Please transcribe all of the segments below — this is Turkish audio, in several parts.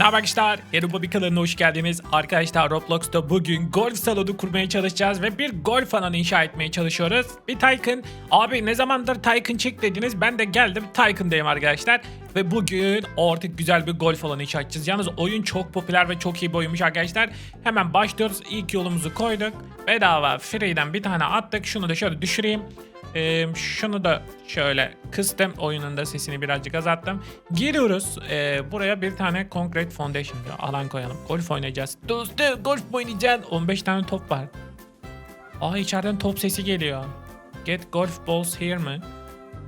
Ne haber arkadaşlar? Eruba bir kanalına hoş geldiniz. Arkadaşlar Roblox'ta bugün golf salonu kurmaya çalışacağız ve bir golf alanı inşa etmeye çalışıyoruz. Bir Tycoon. Abi ne zamandır Tycoon çek dediniz. Ben de geldim Tycoon'dayım arkadaşlar. Ve bugün artık güzel bir golf alanı inşa edeceğiz. Yalnız oyun çok popüler ve çok iyi bir arkadaşlar. Hemen başlıyoruz. İlk yolumuzu koyduk. Bedava free'den bir tane attık. Şunu da şöyle düşüreyim. Ee, şunu da şöyle kıstım. Oyunun da sesini birazcık azalttım. Giriyoruz. Ee, buraya bir tane concrete foundation. Alan koyalım. Golf oynayacağız. Dostum golf mu oynayacaksın? 15 tane top var. Aa içeriden top sesi geliyor. Get golf balls here mi?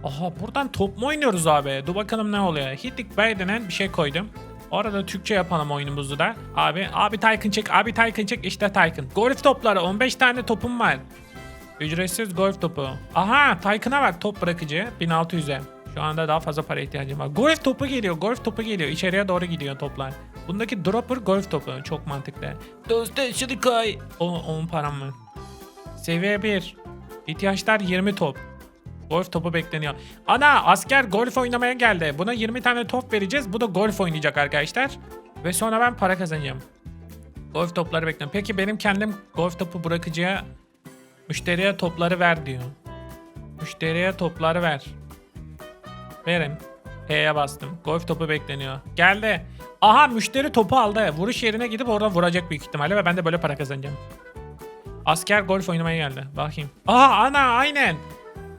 Aha buradan top mu oynuyoruz abi? Dur bakalım ne oluyor. Hittik Bay denen bir şey koydum. Orada Türkçe yapalım oyunumuzu da. Abi, abi Tycoon çek, abi Tycoon çek, işte Tycoon. Golf topları, 15 tane topum var. Ücretsiz golf topu. Aha Tycoon'a bak top bırakıcı 1600'e. Şu anda daha fazla para ihtiyacım var. Golf topu geliyor, golf topu geliyor. İçeriye doğru gidiyor toplar. Bundaki dropper golf topu. Çok mantıklı. Dostum şunu koy. O, onun param mı? Seviye 1. İhtiyaçlar 20 top. Golf topu bekleniyor. Ana asker golf oynamaya geldi. Buna 20 tane top vereceğiz. Bu da golf oynayacak arkadaşlar. Ve sonra ben para kazanacağım. Golf topları bekliyorum. Peki benim kendim golf topu bırakıcıya müşteriye topları ver diyor. Müşteriye topları ver. Verin. P'ye bastım. Golf topu bekleniyor. Geldi. Aha müşteri topu aldı. Vuruş yerine gidip orada vuracak büyük ihtimalle ve ben de böyle para kazanacağım. Asker golf oynamaya geldi. Bakayım. Aha ana aynen.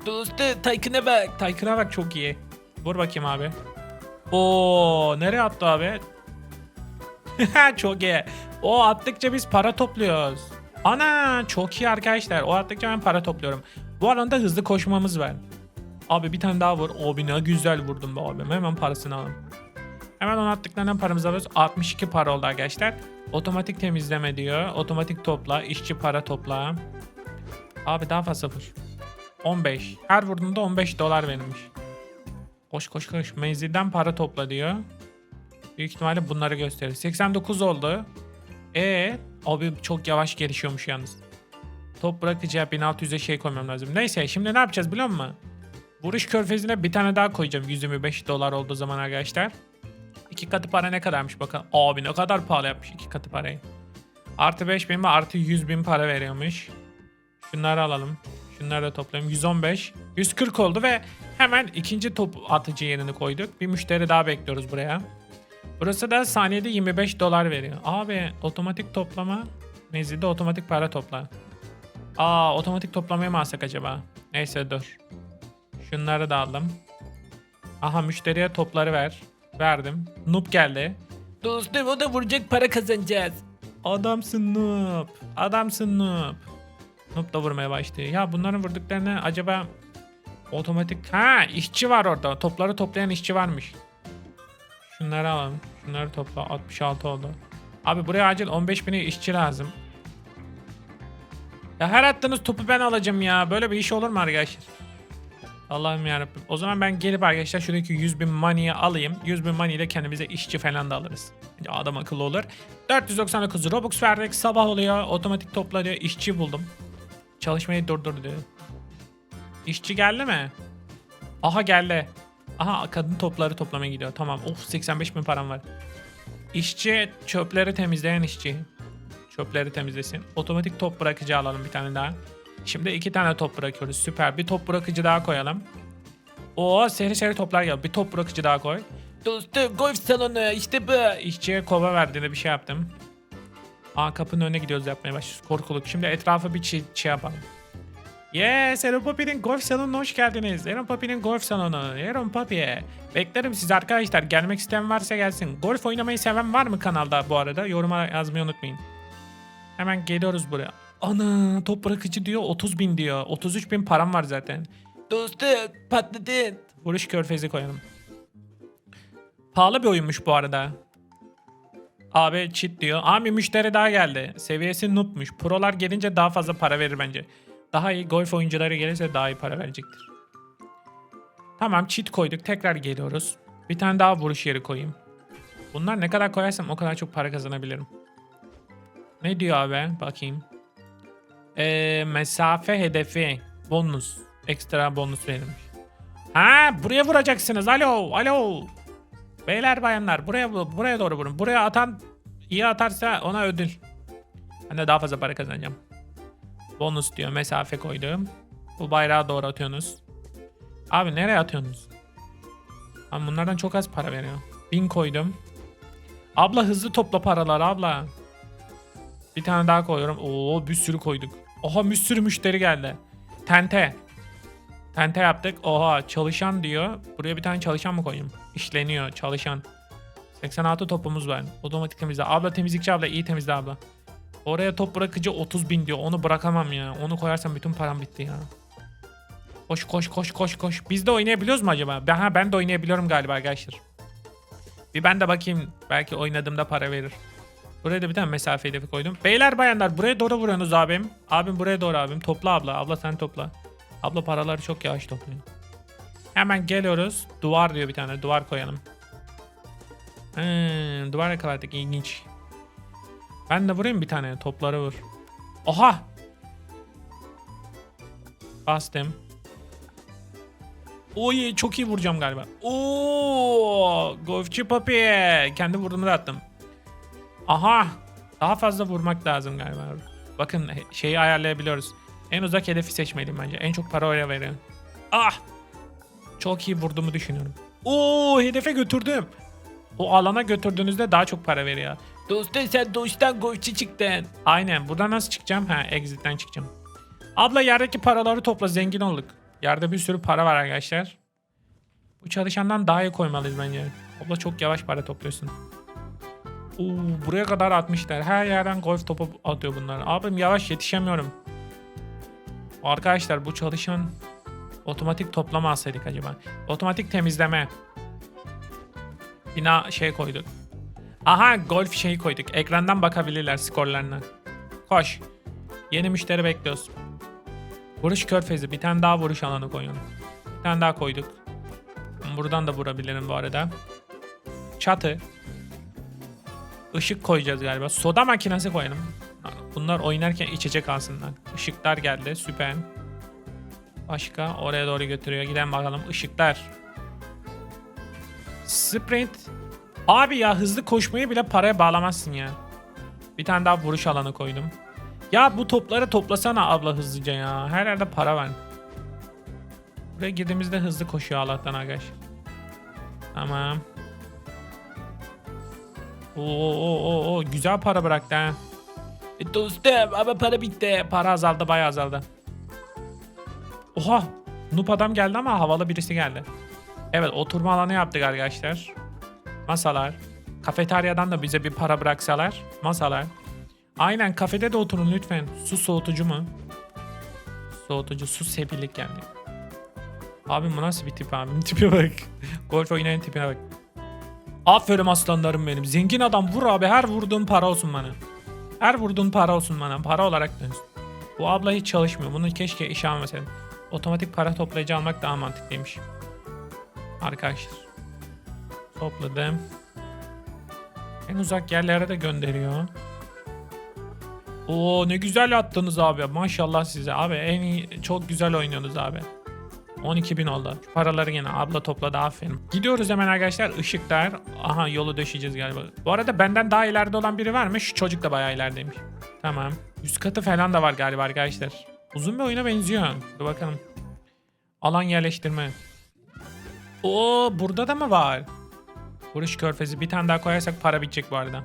Dostu Tycoon'a bak. Tycoon'a bak çok iyi. Vur bakayım abi. Oo nereye attı abi? çok iyi. O attıkça biz para topluyoruz. Ana çok iyi arkadaşlar. O attıkça ben para topluyorum. Bu alanda hızlı koşmamız var. Abi bir tane daha vur. Abi ne güzel vurdum be abim. Hemen parasını alalım. Hemen onu attıklarından paramızı alıyoruz. 62 para oldu arkadaşlar. Otomatik temizleme diyor. Otomatik topla. işçi para topla. Abi daha fazla vur. 15. Her vurduğunda 15 dolar verilmiş. Koş koş koş. Menzilden para topla diyor. Büyük ihtimalle bunları gösterir. 89 oldu. E abi çok yavaş gelişiyormuş yalnız. Top bırakıcıya 1600'e şey koymam lazım. Neyse şimdi ne yapacağız biliyor musun? Vuruş körfezine bir tane daha koyacağım 125 dolar olduğu zaman arkadaşlar. İki katı para ne kadarmış bakalım. Abi ne kadar pahalı yapmış iki katı parayı. Artı 5 bin mi artı 100 bin para veriyormuş. Şunları alalım. Şunları da toplayalım. 115. 140 oldu ve hemen ikinci top atıcı yerini koyduk. Bir müşteri daha bekliyoruz buraya. Burası da saniyede 25 dolar veriyor. Abi otomatik toplama. Menzilde otomatik para topla. Aa otomatik toplamaya mı alsak acaba? Neyse dur. Şunları da aldım. Aha müşteriye topları ver. Verdim. Noob geldi. Dostum o da vuracak para kazanacağız. Adamsın Noob. Adamsın Noob. Noob da vurmaya başladı. Ya bunların vurduklarını acaba otomatik... Ha işçi var orada. Topları toplayan işçi varmış. Şunları alalım. Şunları topla. 66 oldu. Abi buraya acil 15 bine işçi lazım. Ya her attığınız topu ben alacağım ya. Böyle bir iş olur mu arkadaşlar? Allah'ım yarabbim. O zaman ben gelip arkadaşlar şuradaki 100 bin money'i alayım. 100 bin money ile kendimize işçi falan da alırız. Adam akıllı olur. 499 Robux verdik. Sabah oluyor. Otomatik topla diyor. İşçi buldum. Çalışmayı durdur diyor. İşçi geldi mi? Aha geldi. Aha kadın topları toplamaya gidiyor. Tamam. Of 85 bin param var. İşçi çöpleri temizleyen işçi. Çöpleri temizlesin. Otomatik top bırakıcı alalım bir tane daha. Şimdi iki tane top bırakıyoruz. Süper. Bir top bırakıcı daha koyalım. Oo seri seri toplar gel. Bir top bırakıcı daha koy. Dostum golf salonu işte bu. İşçiye kova verdiğinde bir şey yaptım. Aa kapının önüne gidiyoruz yapmaya başlıyoruz. Korkuluk. Şimdi etrafa bir şey yapalım. Yes, Aaron Papi'nin golf salonuna hoş geldiniz. Aaron Papi'nin golf salonu. Aaron Papi. Beklerim siz arkadaşlar. Gelmek isteyen varsa gelsin. Golf oynamayı seven var mı kanalda bu arada? Yoruma yazmayı unutmayın. Hemen geliyoruz buraya. Ana top bırakıcı diyor 30 bin diyor. 33 bin param var zaten. Dostum patladın. Vuruş körfezi koyalım. Pahalı bir oyunmuş bu arada. Abi cheat diyor. Abi müşteri daha geldi. Seviyesi noobmuş. Prolar gelince daha fazla para verir bence. Daha iyi golf oyuncuları gelirse daha iyi para verecektir. Tamam cheat koyduk. Tekrar geliyoruz. Bir tane daha vuruş yeri koyayım. Bunlar ne kadar koyarsam o kadar çok para kazanabilirim. Ne diyor abi? Bakayım. Ee, mesafe hedefi. Bonus. Ekstra bonus verilmiş. Ha buraya vuracaksınız. Alo. Alo. Beyler bayanlar buraya buraya doğru vurun. Buraya atan iyi atarsa ona ödül. Ben de daha fazla para kazanacağım. Bonus diyor mesafe koydum. Bu bayrağı doğru atıyorsunuz. Abi nereye atıyorsunuz? Abi bunlardan çok az para veriyor. Bin koydum. Abla hızlı topla paraları abla. Bir tane daha koyuyorum. Oo bir sürü koyduk. Oha bir sürü müşteri geldi. Tente. Tente yaptık. Oha çalışan diyor. Buraya bir tane çalışan mı koyayım? İşleniyor çalışan. 86 topumuz var. Otomatik temizle. Abla temizlikçi abla iyi temizle abla. Oraya top bırakıcı 30 bin diyor. Onu bırakamam ya. Onu koyarsam bütün param bitti ya. Koş koş koş koş koş. Biz de oynayabiliyoruz mu acaba? Ben, ha, ben de oynayabiliyorum galiba arkadaşlar. Bir ben de bakayım. Belki oynadığımda para verir. Buraya da bir tane mesafe hedefi koydum. Beyler bayanlar buraya doğru vuruyorsunuz abim. Abim buraya doğru abim. Topla abla. Abla sen topla. Abla paraları çok yavaş topluyor. Hemen geliyoruz. Duvar diyor bir tane. Duvar koyalım. Hmm, duvar yakaladık. ilginç. Ben de vurayım bir tane. Topları vur. Oha! Bastım. Oy çok iyi vuracağım galiba. Oo, golfçü papi. Kendi vurduğumu da attım. Aha! Daha fazla vurmak lazım galiba. Bakın şeyi ayarlayabiliyoruz. En uzak hedefi seçmeliyim bence. En çok para oraya veriyor. Ah! Çok iyi vurduğumu düşünüyorum. Oo hedefe götürdüm. O alana götürdüğünüzde daha çok para veriyor. Dostum sen doğuştan golfçi çıktın. Aynen. Buradan nasıl çıkacağım? Ha exit'ten çıkacağım. Abla yerdeki paraları topla zengin olduk. Yerde bir sürü para var arkadaşlar. Bu çalışandan daha iyi koymalıyız bence. Abla çok yavaş para topluyorsun. Oo, buraya kadar atmışlar. Her yerden golf topu atıyor bunlar. Abim yavaş yetişemiyorum. Arkadaşlar bu çalışan otomatik toplama alsaydık acaba. Otomatik temizleme. Bina şey koyduk. Aha golf şeyi koyduk. Ekrandan bakabilirler skorlarına. Koş. Yeni müşteri bekliyoruz. Vuruş körfezi. Bir tane daha vuruş alanı koyun. Bir tane daha koyduk. Buradan da vurabilirim bu arada. Çatı. Işık koyacağız galiba. Soda makinesi koyalım. Bunlar oynarken içecek alsınlar. Işıklar geldi. Süper. Başka oraya doğru götürüyor. Gidelim bakalım. Işıklar. Sprint. Abi ya hızlı koşmayı bile paraya bağlamazsın ya. Bir tane daha vuruş alanı koydum. Ya bu topları toplasana abla hızlıca ya. Her yerde para var. Buraya girdiğimizde hızlı koşuyor Allah'tan arkadaş. Tamam. Oo, oo, oo, güzel para bıraktı ha. E, dostum ama para bitti. Para azaldı bayağı azaldı. Oha. Noob adam geldi ama havalı birisi geldi. Evet oturma alanı yaptık arkadaşlar. Masalar. Kafeteryadan da bize bir para bıraksalar. Masalar. Aynen kafede de oturun lütfen. Su soğutucu mu? Soğutucu su sebillik geldi. Abim bu nasıl bir tip abim? Tipe bak. Golf oynayan tipine bak. Aferin aslanlarım benim. Zengin adam vur abi. Her vurduğun para olsun bana. Her vurduğun para olsun bana. Para olarak dönsün. Bu abla hiç çalışmıyor. Bunu keşke işe almasaydım. Otomatik para toplayıcı almak daha mantıklıymış. Arkadaşlar. Topladım. En uzak yerlere de gönderiyor. Oo ne güzel attınız abi. Maşallah size. Abi en iyi çok güzel oynuyorsunuz abi. 12 bin oldu. Şu paraları yine abla topladı aferin. Gidiyoruz hemen arkadaşlar. Işıklar. Aha yolu döşeyeceğiz galiba. Bu arada benden daha ileride olan biri var mı? Şu çocuk da bayağı ilerideymiş. Tamam. Üst katı falan da var galiba arkadaşlar. Uzun bir oyuna benziyor. Dur bakalım. Alan yerleştirme. Oo burada da mı var? Vuruş körfezi. Bir tane daha koyarsak para bitecek bu arada.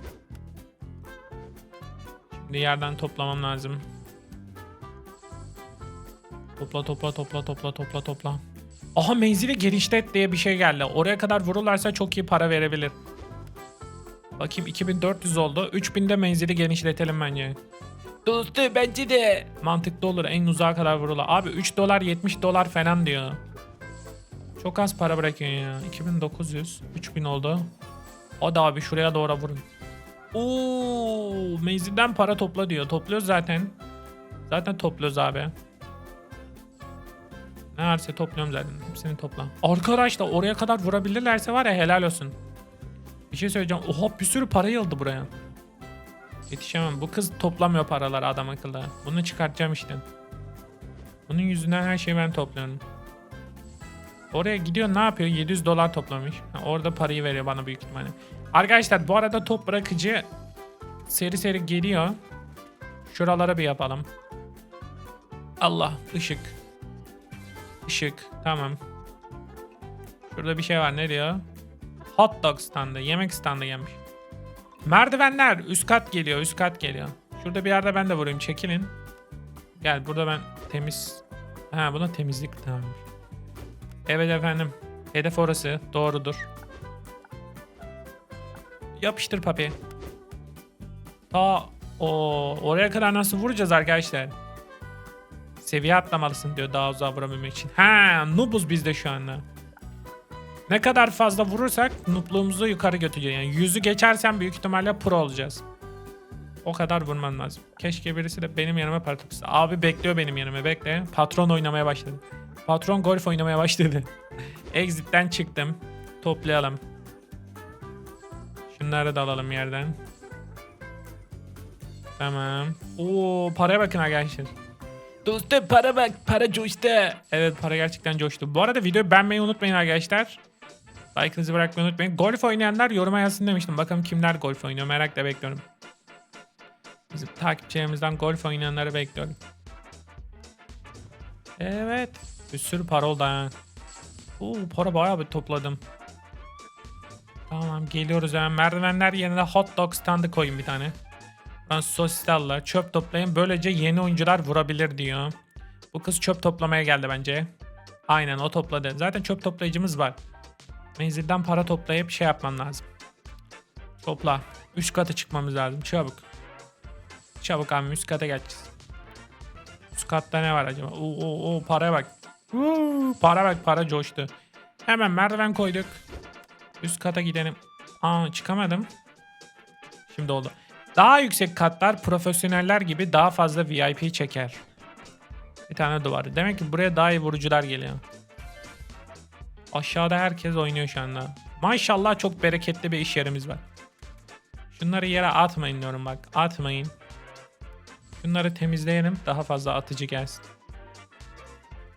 Şimdi yerden toplamam lazım. Topla topla topla topla topla topla. Aha menzili genişlet diye bir şey geldi. Oraya kadar vururlarsa çok iyi para verebilir. Bakayım 2400 oldu. 3000'de menzili genişletelim bence. Dostu bence de. Mantıklı olur en uzağa kadar vururlar. Abi 3 dolar 70 dolar falan diyor. Çok az para bırakıyor ya. 2900. 3000 oldu. Da abi şuraya doğru vurun. Oo, menzilden para topla diyor. Topluyoruz zaten. Zaten topluyoruz abi. Ne varsa topluyorum zaten. Hepsini topla. Arkadaşlar oraya kadar vurabilirlerse var ya helal olsun. Bir şey söyleyeceğim. Oha bir sürü para yıldı buraya. Yetişemem. Bu kız toplamıyor paraları adam akıllı. Bunu çıkartacağım işte. Bunun yüzünden her şeyi ben topluyorum. Oraya gidiyor ne yapıyor? 700 dolar toplamış. Orada parayı veriyor bana büyük ihtimalle. Arkadaşlar bu arada top bırakıcı seri seri geliyor. Şuralara bir yapalım. Allah ışık. Işık tamam. Şurada bir şey var ne diyor? Hot dog standı yemek standı gelmiş. Merdivenler üst kat geliyor üst kat geliyor. Şurada bir yerde ben de vurayım çekilin. Gel burada ben temiz. Ha buna temizlik tamam. Evet efendim. Hedef orası. Doğrudur. Yapıştır papi. Aa, o oraya kadar nasıl vuracağız arkadaşlar? Seviye atlamalısın diyor daha uzağa vurabilmek için. Ha, noobuz biz de şu anda. Ne kadar fazla vurursak noobluğumuzu yukarı götürüyor. Yani yüzü geçersen büyük ihtimalle pro olacağız. O kadar vurman lazım. Keşke birisi de benim yanıma toplasın. Abi bekliyor benim yanıma bekle. Patron oynamaya başladı. Patron golf oynamaya başladı. Exit'ten çıktım. Toplayalım. Şunları da alalım yerden. Tamam. Oo paraya bakın arkadaşlar. Dostum para bak para coştu. Evet para gerçekten coştu. Bu arada videoyu beğenmeyi unutmayın arkadaşlar. Like'ınızı bırakmayı unutmayın. Golf oynayanlar yoruma yazsın demiştim. Bakalım kimler golf oynuyor merakla bekliyorum. Bizim takipçilerimizden golf oynayanları bekliyorum. Evet. Bir sürü para oldu ha. Oo para bayağı bir topladım. Tamam geliyoruz hemen. Merdivenler yerine hot dog standı koyun bir tane. Ben sosislerle çöp toplayın. Böylece yeni oyuncular vurabilir diyor. Bu kız çöp toplamaya geldi bence. Aynen o topladı. Zaten çöp toplayıcımız var. Menzilden para toplayıp şey yapman lazım. Topla. Üst kata çıkmamız lazım. Çabuk. Çabuk abi üst kata geçeceğiz. Üst katta ne var acaba? Oo, oo, oo paraya bak. Uuu, para bak para coştu. Hemen merdiven koyduk. Üst kata gidelim. Aa çıkamadım. Şimdi oldu. Daha yüksek katlar profesyoneller gibi daha fazla VIP çeker. Bir tane duvar. Demek ki buraya daha iyi vurucular geliyor. Aşağıda herkes oynuyor şu anda. Maşallah çok bereketli bir iş yerimiz var. Şunları yere atmayın diyorum bak. Atmayın. Şunları temizleyelim. Daha fazla atıcı gelsin.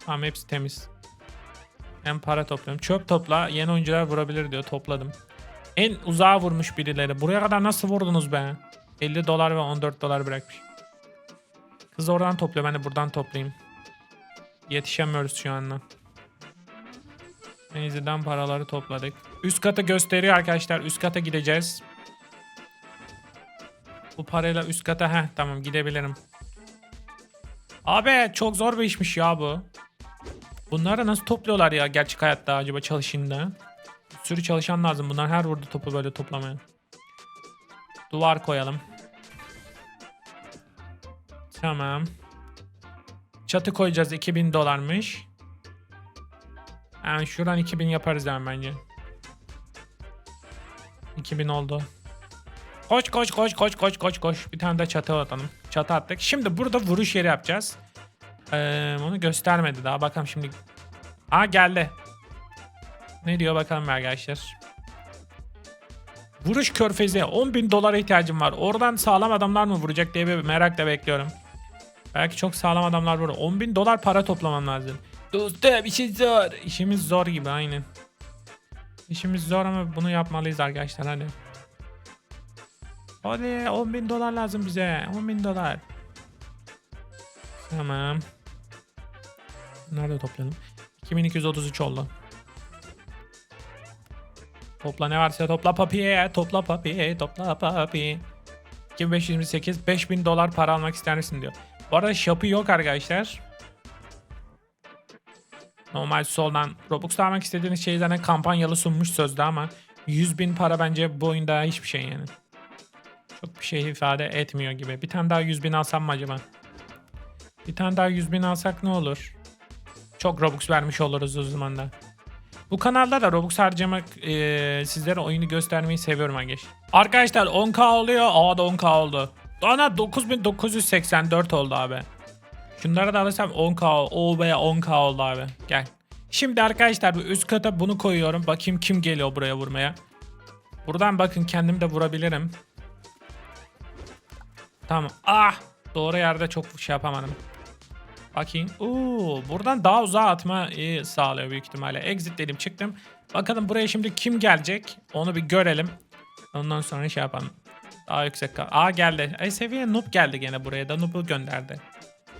Tamam hepsi temiz. Ben para topluyorum. Çöp topla. Yeni oyuncular vurabilir diyor. Topladım. En uzağa vurmuş birileri. Buraya kadar nasıl vurdunuz be? 50 dolar ve 14 dolar bırakmış. Kız oradan topluyor. Ben de buradan toplayayım. Yetişemiyoruz şu anda. Menzilden paraları topladık. Üst kata gösteriyor arkadaşlar. Üst kata gideceğiz. Bu parayla üst kata heh tamam gidebilirim. Abi çok zor bir işmiş ya bu. Bunları nasıl topluyorlar ya gerçek hayatta acaba çalışında? Bir sürü çalışan lazım. Bunlar her vurdu topu böyle toplamaya. Duvar koyalım. Tamam. Çatı koyacağız 2000 dolarmış. Yani şuradan 2000 yaparız yani bence. 2000 oldu. Koş koş koş koş koş koş koş. Bir tane de çatı atalım. Çatı attık. Şimdi burada vuruş yeri yapacağız. Ee, onu göstermedi daha. Bakalım şimdi. Aa geldi. Ne diyor bakalım arkadaşlar. Vuruş körfezi. 10 bin dolara ihtiyacım var. Oradan sağlam adamlar mı vuracak diye bir merakla bekliyorum. Belki çok sağlam adamlar vurur. 10 bin dolar para toplamam lazım. Dostum işimiz zor. İşimiz zor gibi aynen. İşimiz zor ama bunu yapmalıyız arkadaşlar hadi. Hadi 10 bin dolar lazım bize. 10 bin dolar. Tamam. Nerede toplayalım? 2233 oldu. Topla ne varsa topla papi, topla papi, topla papi. 2528 5000 dolar para almak ister misin diyor. Bu arada shop'u yok arkadaşlar. Normal soldan Robux almak istediğiniz şeyi kampanyalı sunmuş sözde ama 100 bin para bence bu oyunda hiçbir şey yani. Çok bir şey ifade etmiyor gibi. Bir tane daha 100 bin alsam mı acaba? Bir tane daha 100 bin alsak ne olur? Çok Robux vermiş oluruz o zaman da. Bu kanalda da Robux harcamak eee, sizlere oyunu göstermeyi seviyorum arkadaşlar. Arkadaşlar 10k oluyor. Aa da 10k oldu. Ana 9984 oldu abi. Şunları da alırsam 10k o be 10k oldu abi. Gel. Şimdi arkadaşlar bu üst kata bunu koyuyorum. Bakayım kim geliyor buraya vurmaya. Buradan bakın kendim de vurabilirim. Tamam. Ah! Doğru yerde çok şey yapamadım. Bakayım. Oo, buradan daha uzağa atmayı sağlıyor büyük ihtimalle. Exit dedim çıktım. Bakalım buraya şimdi kim gelecek? Onu bir görelim. Ondan sonra şey yapalım. Daha yüksek kal. Aa geldi. Ay seviye noob geldi gene buraya da noob'u gönderdi.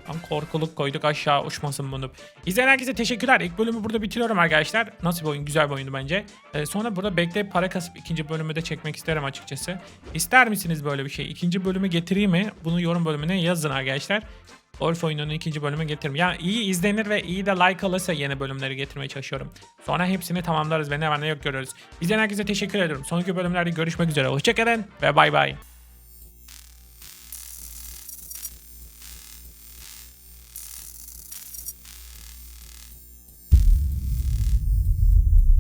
Tam korkuluk koyduk aşağı uçmasın bu noob. İzleyen herkese teşekkürler. İlk bölümü burada bitiriyorum arkadaşlar. Nasıl bir oyun? Güzel bir oyundu bence. Ee, sonra burada bekleyip para kasıp ikinci bölümü de çekmek isterim açıkçası. İster misiniz böyle bir şey? İkinci bölümü getireyim mi? Bunu yorum bölümüne yazın arkadaşlar. Golf oyununun ikinci bölümü getiririm. Yani iyi izlenir ve iyi de like alırsa yeni bölümleri getirmeye çalışıyorum. Sonra hepsini tamamlarız ve ne var ne yok görürüz. İzleyen herkese teşekkür ediyorum. Sonraki bölümlerde görüşmek üzere. Hoşçakalın ve bay bay.